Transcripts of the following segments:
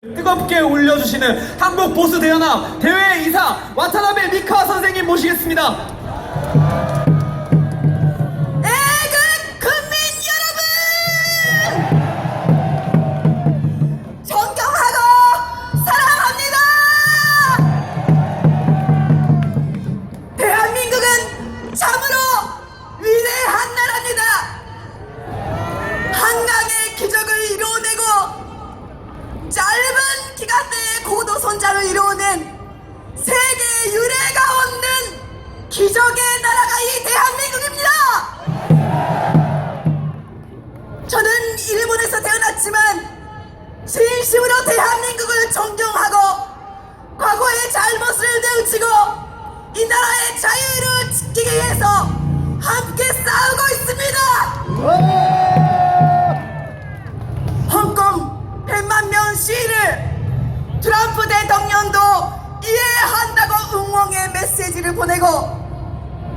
뜨겁게 올려주시는 한국 보스 대연합 대회 이사 와타나베 미카 선생님 모시겠습니다. 내에 고도 선장을 이루어낸 세계 유례가 없는 기적의 나라가 이 대한민국입니다! 저는 일본에서 태어났지만 진심으로 대한민국을 존경하고 과거의 잘못을 뉘우치고 이 나라의 자유를 지키기 위해서 함께 싸우고 메시지를 보내고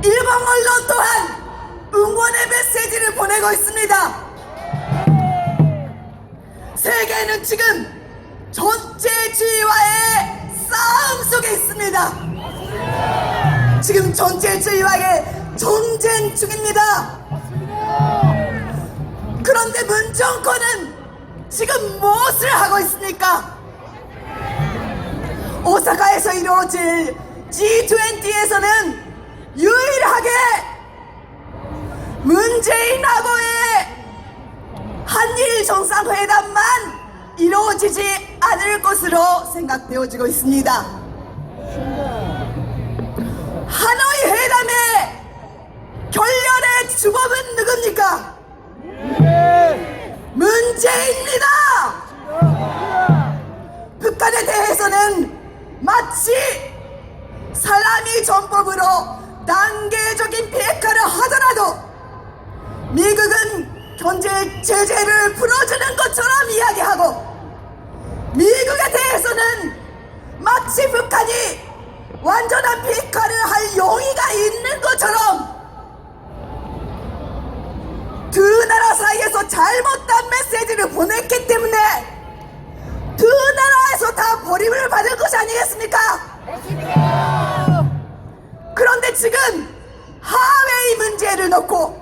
일본 언론 또한 응원의 메시지를 보내고 있습니다. 세계는 지금 전체주의와의 싸움 속에 있습니다. 지금 전체주의와의 전쟁 중입니다. 그런데 문정권은 지금 무엇을 하고 있습니까? 오사카에서 이루어질 G20에서는 유일하게 문재인하고의 한일 정상회담만 이루어지지 않을 것으로 생각되어지고 있습니다. 하노이 회담의 결렬의 주범은 누굽니까? 단계적인 비핵화를 하더라도 미국은 경제 제재를 풀어주는 것처럼 이야기하고 미국에 대해서는 마치 북한이 완전한 비핵화를 할 용의가 있는 것처럼 두 나라 사이에서 잘못된 메시지를 보냈기 때문에 두 나라에서 다 버림을 받을 것이 아니겠습니까? 그런데 지금 하웨이 문제를 놓고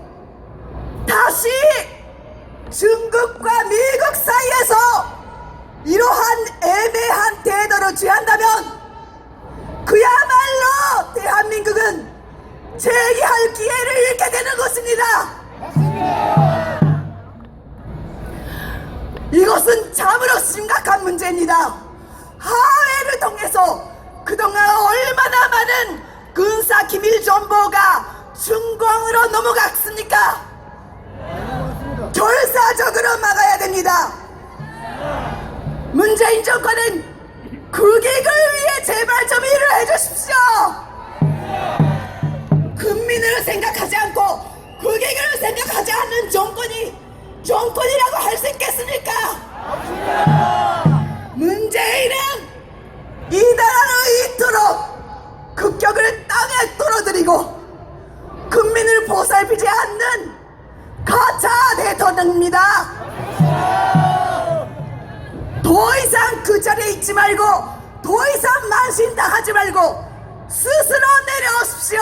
다시 중국과 미국 사이에서 이러한 애매한 태도를 취한다면 그야말로 대한민국은 재기할 기회를 잃게 되는 것입니다. 이것은 참으로 심각한 문제입니다. 하회를 통해서 그동안 얼마나 많은 군사 기밀 정보가 중공으로 넘어갔습니까? 결사적으로 막아야 됩니다. 문재인 정권은 국익을 위해 제발 좀 일을 해주십시오. 국민을 생각하지 않고 국익을 생각하지 않는 정권이 정권이라고 할 수 있겠습니까? 문 보살피지 않는 가짜 대통령입니다. 더 이상 그 자리에 있지 말고 더 이상 만신당하지 말고 스스로 내려오십시오.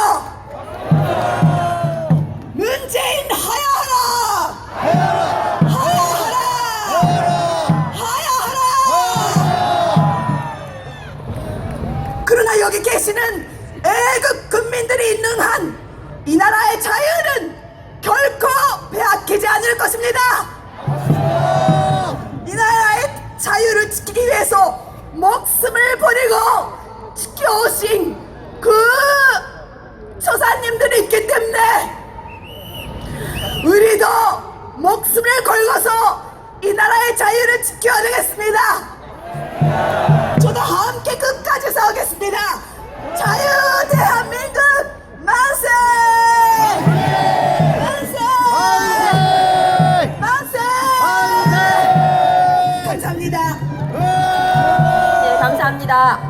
문재인 하야하라! 하야하라! 하야하라! 그러나 여기 계시는 애국 국민들이 있는 한 이 나라의 자유는 결코 빼앗기지 않을 것입니다. 이 나라의 자유를 지키기 위해서 목숨을 버리고 지켜오신 그 조사님들이 있기 때문에 우리도 목숨을 걸고서 이 나라의 자유를 지켜야 되겠습니다.